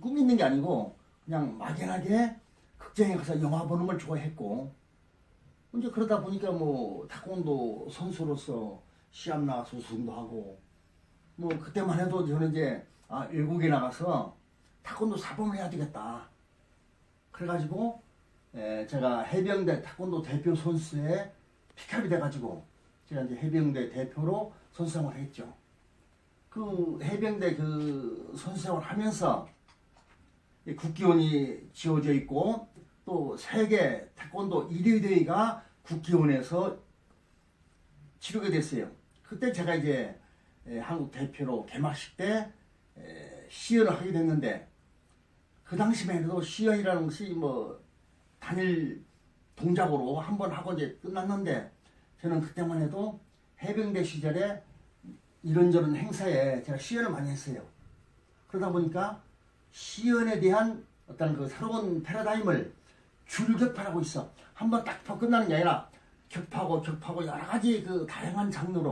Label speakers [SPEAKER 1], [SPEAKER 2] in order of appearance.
[SPEAKER 1] 꿈 있는 게 아니고 그냥 막연하게 극장에 가서 영화 보는 걸 좋아했고 이제 그러다 보니까 뭐 타ekwondo 선수로서 시합 나가서 우승도 하고 뭐 그때만 해도 저는 이제 아 외국에 나가서 타ekwondo 사범을 해야 되겠다. 그래가지고 에, 제가 해병대 타ekwondo 대표 선수에 픽업이 돼가지고 제가 이제 해병대 대표로 선수생활을 했죠. 그 해병대 그 선수생활 하면서 이 국기원이 지어져 있고 또 세계 태권도 1위 대회가 국기원에서 치르게 됐어요. 그때 제가 이제 에, 한국 대표로 개막식 때 에, 시연을 하게 됐는데 그 당시만 해도 시연이라는 것이 뭐 단일 동작으로 한 번 하고 이제 끝났는데 저는 그때만 해도 해병대 시절에 이런저런 행사에 제가 시연을 많이 했어요. 그러다 보니까 시연에 대한 어떤 그 새로운 패러다임을 줄격파라고 있어. 한번 딱 끝나는 게 아니라 격파고 격파고 여러 가지 그 다양한 장르로